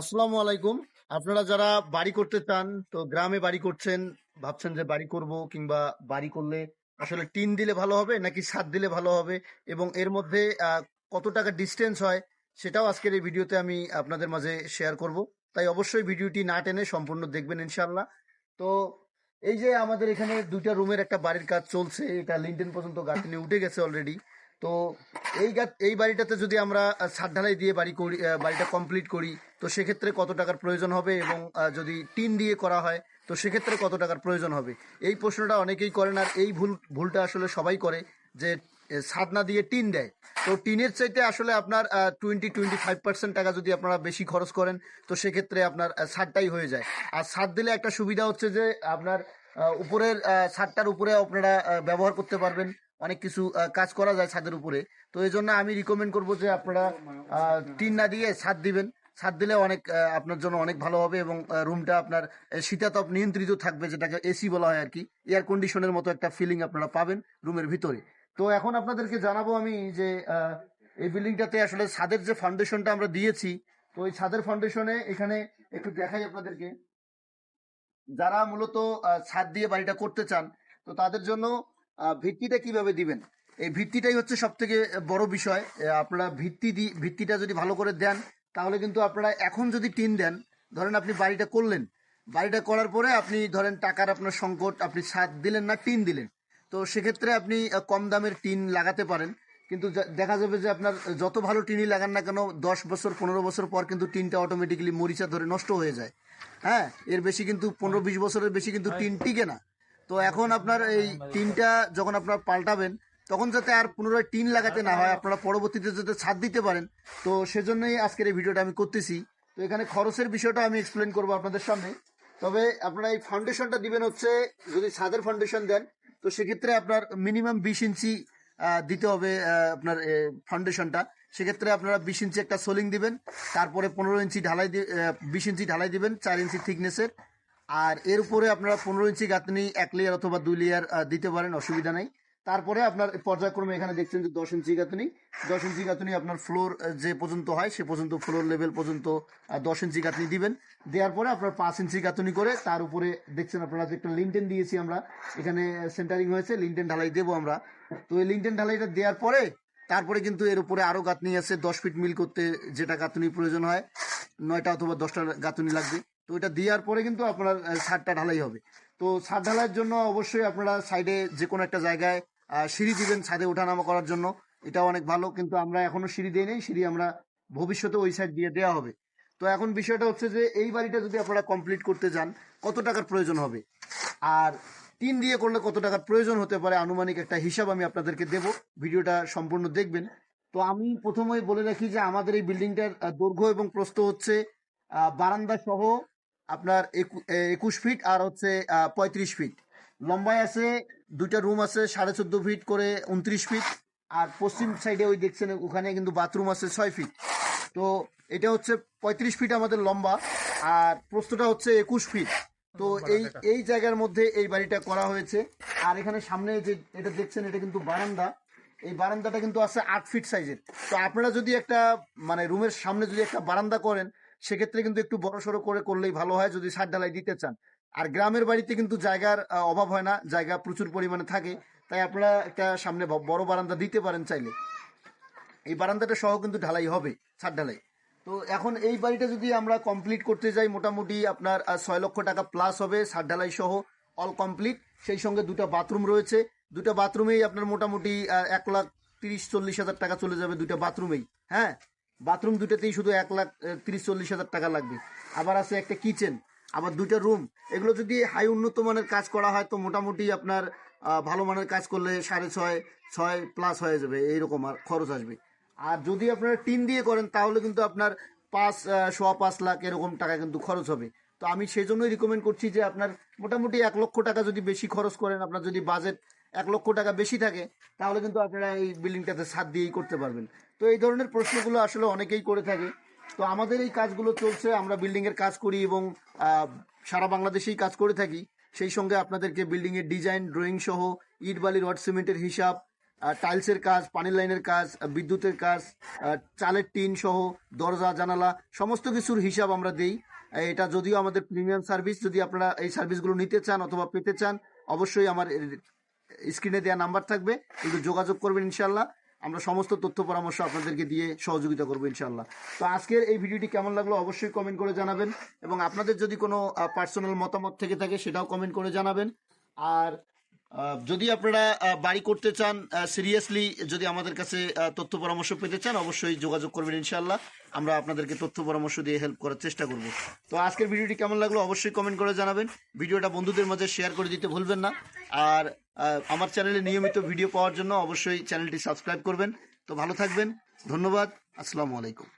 আসসালামু আলাইকুম। আপনারা যারা বাড়ি করতে চান, তো গ্রামে বাড়ি করছেন, ভাবছেন যে বাড়ি করব কিংবা বাড়ি করলে আসলে টিন দিলে ভালো হবে নাকি ছাদ দিলে ভালো হবে? এবং এর মধ্যে কত টাকা ডিস্টেন্স হয় সেটাও আজকের এই ভিডিওতে আমি আপনাদের মাঝে শেয়ার করব। তাই অবশ্যই ভিডিওটি না টেনে সম্পূর্ণ দেখবেন ইনশাল্লাহ তো এই যে আমাদের এখানে দুইটা রুমের একটা বাড়ির কাজ চলছে, এটা লিন্টেন পর্যন্ত গাঁথনি উঠে গেছে অলরেডি তো এই এই বাড়িটাতে যদি আমরা ছাদ ঢালাই দিয়ে বাড়ি করি বাড়িটা কমপ্লিট করি, তো সেক্ষেত্রে কত টাকার প্রয়োজন হবে এবং যদি টিন দিয়ে করা হয়, তো সেক্ষেত্রে কত টাকার প্রয়োজন হবে? এই প্রশ্নটা অনেকেই করেন আর এই ভুল, ভুলটা আসলে সবাই করে যে ছাদ না দিয়ে টিন দেয়। তো টিনের চাইতে আসলে আপনার টোয়েন্টি টোয়েন্টি ফাইভ পার্সেন্ট টাকা যদি আপনারা বেশি খরচ করেন, তো সেক্ষেত্রে আপনার ছাদটাই হয়ে যায়। আর ছাদ দিলে একটা সুবিধা হচ্ছে যে, আপনার উপরের ছাদটার উপরে আপনারা ব্যবহার করতে পারবেন। অনেক কিছু কাজ করা যায় ছাদের উপরে। তো এই জন্য আমি রিকমেন্ড করব যে আপনারা টিন না দিয়ে ছাদ দিবেন। ছাদ দিলে অনেক আপনার জন্য অনেক ভালো হবে এবং রুমটা আপনার শীতাতপ নিয়ন্ত্রিত থাকবে, যেটাকে এসি বলা হয় আর কি। এয়ার কন্ডিশনের মতো একটা ফিলিং আপনারা পাবেন রুমের ভিতরে। তো এখন আপনাদেরকে জানাব আমি যে এই বিল্ডিংটাতে আসলে ছাদের যে ফাউন্ডেশনটা আমরা দিয়েছি, তো এই ছাদের ফাউন্ডেশনে এখানে একটু দেখাই আপনাদেরকে। যারা মূলত ছাদ দিয়ে বাড়িটা করতে চান, তো তাদের জন্য ভিত্তিটা কীভাবে দিবেন? এই ভিত্তিটাই হচ্ছে সব থেকে বড় বিষয়। আপনারা ভিত্তি দি ভিত্তিটা যদি ভালো করে দেন তাহলে কিন্তু আপনারা এখন যদি টিন দেন ধরেন আপনি বাড়িটা করলেন বাড়িটা করার পরে আপনি ধরেন টাকার আপনার সংকট আপনি ছাদ দিলেন না টিন দিলেন। তো সেক্ষেত্রে আপনি কম দামের টিন লাগাতে পারেন। কিন্তু দেখা যাবে যে আপনার যত ভালো টিনই লাগান না কেন দশ বছর পনেরো বছর পর কিন্তু টিনটা অটোমেটিক্যালি মরিচা ধরে নষ্ট হয়ে যায়। হ্যাঁ এর বেশি কিন্তু পনেরো বিশ বছরের বেশি কিন্তু টিন টিকে না। তো এখন আপনার এই টিনটা যখন আপনার পাল্টাবেন, তখন যাতে আর পুনরায় টিন লাগাতে না হয়, আপনারা পরবর্তীতে যাতে ছাদ দিতে পারেন। তো সেজন্যই আজকের এই ভিডিওটা আমি করতেছি। তো এখানে খরচের বিষয়টা আমি এক্সপ্লেন করব আপনাদের সামনে। তবে আপনারা এই ফাউন্ডেশনটা দিবেন হচ্ছে, যদি ছাদের ফাউন্ডেশন দেন, তো সেক্ষেত্রে আপনার মিনিমাম বিশ ইঞ্চি দিতে হবে আপনার ফাউন্ডেশনটা সেক্ষেত্রে আপনারা বিশ ইঞ্চি একটা সোলিং দিবেন, তারপরে পনেরো ইঞ্চি ঢালাই বিশ ইঞ্চি ঢালাই দিবেন, চার ইঞ্চি থিকনেসের আর এর উপরে আপনারা পনেরো ইঞ্চি গাঁথনি, এক লেয়ার অথবা দুই লেয়ার দিতে পারেন, অসুবিধা নাই। তারপরে আপনার পর্যায়ক্রমে এখানে দেখছেন যে দশ ইঞ্চি গাঁথনি। দশ ইঞ্চি গাঁথনি আপনার ফ্লোর যে পর্যন্ত হয়, সে পর্যন্ত ফ্লোর লেভেল পর্যন্ত দশ ইঞ্চি গাঁথনি দিবেন। দেওয়ার পরে আপনার পাঁচ ইঞ্চি গাঁথনি করে তার উপরে দেখছেন আপনারা যে একটা লিনটেন দিয়েছি আমরা। এখানে সেন্টারিং হয়েছে লিনটেন ঢালাই দেবো আমরা। তো এই লিনটেন ঢালাইটা দেওয়ার পরে, তারপরে কিন্তু এর উপরে আরও গাঁথনি আছে, দশ ফিট মিল করতে যেটা গাঁথনি প্রয়োজন হয়। নয়টা অথবা দশটা গাঁথনি লাগবে। তো এটা দেওয়ার পরে কিন্তু আপনার ছাদটা ঢালাই হবে। তো ছাদ ঢালাইয়ের জন্য অবশ্যই আপনারা সাইডে যে কোনো একটা জায়গায় সিঁড়ি দিবেন ছাদে ওঠানামা করার জন্য। এটা অনেক ভালো, কিন্তু আমরা এখনও সিঁড়ি দিই নেই, সিঁড়ি আমরা ভবিষ্যতে ওই সাইড দিয়ে দেওয়া হবে। তো এখন বিষয়টা হচ্ছে যে, এই বাড়িটা যদি আপনারা কমপ্লিট করতে যান, কত টাকার প্রয়োজন হবে? আর টিন দিয়ে করলে কত টাকার প্রয়োজন হতে পারে? আনুমানিক একটা হিসাব আমি আপনাদেরকে দেব। ভিডিওটা সম্পূর্ণ দেখবেন। তো আমি প্রথমেই বলে রাখি যে, আমাদের এই বিল্ডিংটার দৈর্ঘ্য এবং প্রস্থ হচ্ছে বারান্দা সহ আপনার একু- একুশ ফিট আর হচ্ছে পঁয়ত্রিশ ফিট লম্বায় আছে দুইটা রুম আছে সাড়ে চোদ্দ ফিট করে উনত্রিশ ফিট আর পশ্চিম সাইডে ওই দেখছেন ওখানে কিন্তু বাথরুম আছে ছয় ফিট তো এটা হচ্ছে পঁয়ত্রিশ ফিট আমাদের লম্বা আর প্রস্থটা হচ্ছে একুশ ফিট তো এই এই জায়গার মধ্যে এই বাড়িটা করা হয়েছে। আর এখানে সামনে যে এটা দেখছেন এটা কিন্তু বারান্দা। এই বারান্দাটা কিন্তু আছে আট ফিট সাইজের তো আপনারা যদি একটা মানে রুমের সামনে যদি একটা বারান্দা করেন সেক্ষেত্রে কিন্তু একটু বড় সড়ো করে করলেই ভালো হয় যদি ছাদ ঢালাই দিতে চান। আর গ্রামের বাড়িতে কিন্তু জায়গার অভাব হয় না, জায়গা প্রচুর পরিমাণে থাকে। তাই আপনারা একটা সামনে বড় বারান্দা দিতে পারেন চাইলে। এই বারান্দাটা সহ কিন্তু ঢালাই হবে ছাদ ঢালাই। তো এখন এই বাড়িটা যদি আমরা কমপ্লিট করতে যাই, মোটামুটি আপনার ছয় লক্ষ টাকা প্লাস হবে ছাদ ঢালাই সহ অল কমপ্লিট সেই সঙ্গে দুটো বাথরুম রয়েছে। দুটো বাথরুমেই আপনার মোটামুটি এক লাখ তিরিশ চল্লিশ হাজার টাকা চলে যাবে দুটো বাথরুমেই হ্যাঁ? বাথরুম দুটাতেই শুধু এক লাখ তিরিশ, চল্লিশ হাজার টাকা লাগবে। আবার আছে একটা কিচেন, আবার দুইটা রুম। এগুলো যদি হাই উন্নত মানের কাজ করা হয়, তো মোটামুটি আপনার ভালো মানের কাজ করলে সাড়ে ছয় ছয় প্লাস হয়ে যাবে, এইরকম আর খরচ আসবে। আর যদি আপনারা টিন দিয়ে করেন, তাহলে কিন্তু আপনার পাঁচ সোয়া পাঁচ লাখ এরকম টাকা কিন্তু খরচ হবে। তো আমি সেই জন্যই রিকমেন্ড করছি যে আপনার মোটামুটি এক লক্ষ টাকা যদি বেশি খরচ করেন, আপনার যদি বাজেট এক লক্ষ টাকা বেশি থাকে, তাহলে কিন্তু আপনারা এই বিল্ডিংটাতে ছাদ দিয়েই করতে পারবেন। তো এই ধরনের প্রশ্নগুলো আসলে অনেকেই করে থাকে। তো আমাদের এই কাজগুলো চলছে, আমরা বিল্ডিংয়ের কাজ করি এবং সারা বাংলাদেশেই কাজ করে থাকি। সেই সঙ্গে আপনাদেরকে বিল্ডিংয়ের ডিজাইন, ড্রয়িং সহ ইট বালি রড, সিমেন্টের হিসাব টাইলসের কাজ, পানির লাইনের কাজ বিদ্যুতের কাজ চালের টিন সহ দরজা, জানালা, সমস্ত কিছুর হিসাব আমরা দেই। এটা যদিও আমাদের প্রিমিয়াম সার্ভিস, যদি আপনারা এই সার্ভিসগুলো নিতে চান অথবা পেতে চান, অবশ্যই আমার স্ক্রিনে দেওয়া নাম্বার থাকবে কিন্তু যোগাযোগ করবেন ইনশাল্লাহ আমরা সমস্ত তথ্য পরামর্শ আপনাদেরকে দিয়ে সহযোগিতা করব ইনশাল্লাহ তো আজকের এই ভিডিওটি কেমন লাগল অবশ্যই কমেন্ট করে জানাবেন এবং আপনাদের যদি কোনো পার্সোনাল মতামত থেকে থাকে সেটাও কমেন্ট করে জানাবেন। আর যদি আপনারা বাড়ি করতে চান সিরিয়াসলি যদি আমাদের কাছে তথ্য পরামর্শ পেতে চান, অবশ্যই যোগাযোগ করবেন ইনশাল্লাহ আমরা আপনাদেরকে তথ্য পরামর্শ দিয়ে হেল্প করার চেষ্টা করব। তো আজকের ভিডিওটি কেমন লাগল অবশ্যই কমেন্ট করে জানাবেন। ভিডিওটা বন্ধুদের মাঝে শেয়ার করে দিতে ভুলবেন না। আর আমার চ্যানেলে নিয়মিত ভিডিও পাওয়ার জন্য অবশ্যই চ্যানেলটি সাবস্ক্রাইব করবেন। তো ভালো থাকবেন। ধন্যবাদ। আসসালামু আলাইকুম।